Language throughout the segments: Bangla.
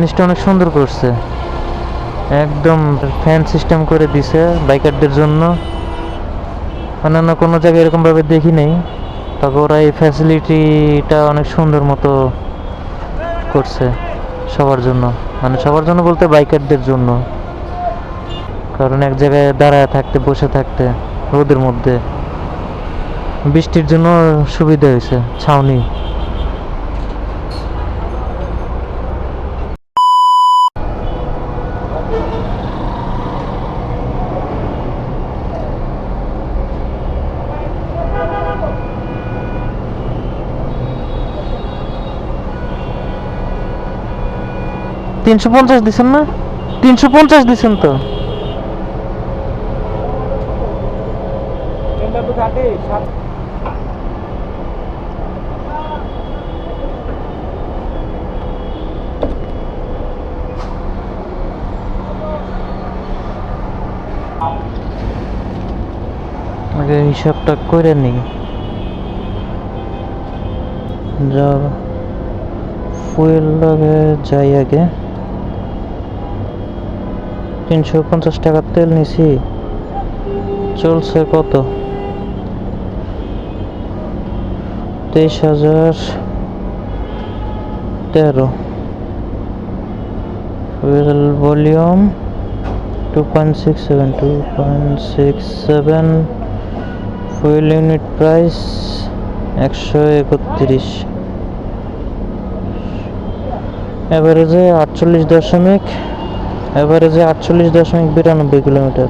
জিনিসটা অনেক সুন্দর করছে। একদম ফ্যান সিস্টেম করে দিছে বাইকারদের জন্য। অন্যান্য কোনো জায়গায় এরকমভাবে দেখি নেই। তবে ওরা এই ফ্যাসিলিটিটা অনেক সুন্দর মতো করছে সবার জন্য। মানে সবার জন্য বলতে বাইকারদের জন্য। কারণ এক জায়গায় দাঁড়ায় থাকতে, বসে থাকতে, রোদের মধ্যে। বৃষ্টির জন্য সুবিধা হয়েছে, ছাউনি। তিনশো পঞ্চাশ দিছেন না? তিনশো পঞ্চাশ দিছেন তো। আগে হিসাবটা করে নিই। যা ফুয়েল লাগে যাই আগে। তিনশো পঞ্চাশ টাকার তেল নিছি। চলছে কত? তেইশ হাজার তেরো। Fuel volume two point six seven two point six seven fuel unit price একশো একত্রিশ। অ্যাভারেজে আটচল্লিশ দশমিক অ্যাভারেজে আটচল্লিশ দশমিক বিরানব্বই কিলোমিটার।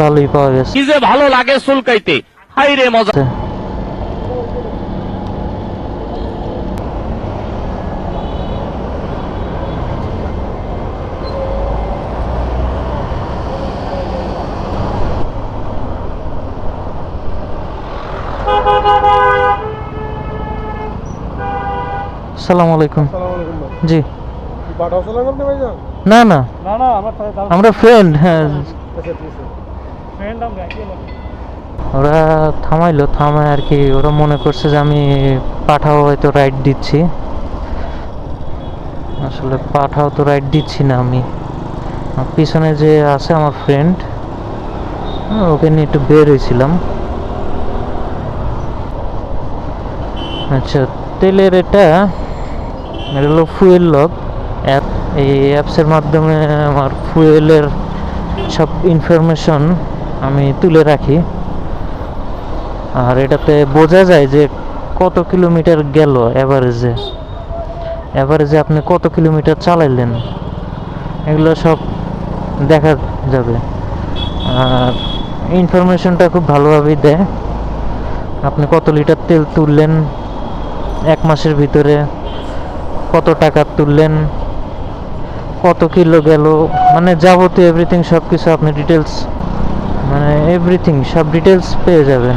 ভালোই পাওয়া গেছে। কি যে ভালো লাগে চুলকাইতে। হাই রে মজা। আসসালামু আলাইকুম। আসসালামু আলাইকুম। ভাই জি। কি আপনি ভাইজান না না। না না আমার আমরা ফ্রেন্ড হ্যাঁ। আচ্ছা ফ্রেন্ড আমরা ওরা থামাইলো থামায় আর কি ওরা মনে করছে যে আমি পাঠাও হয়তো রাইড দিচ্ছি। আসলে পাঠাও তো রাইড দিচ্ছি না আমি। পিছনে যে আছে আমার ফ্রেন্ড ওকে নিয়ে একটু বের হয়েছিলাম। আচ্ছা তেলের এটা এটা হলো ফুয়েল লগ অ্যাপ, এই অ্যাপসের মাধ্যমে আমার ফুয়েলের সব ইনফরমেশন আমি তুলে রাখি। আর এটাতে বোঝা যায় যে কত কিলোমিটার গেল অ্যাভারেজে অ্যাভারেজে আপনি কত কিলোমিটার চালাইলেন? এগুলো সব দেখা যাবে। আর ইনফরমেশনটা খুব ভালোভাবেই দেয়। আপনি কত লিটার তেল তুললেন? এক মাসের ভিতরে কত টাকা তুললেন? কত কিলো গেল? মানে যাবতীয় এভরিথিং সব কিছু আপনি ডিটেলস মানে এভরিথিং সব ডিটেলস পেয়ে যাবেন।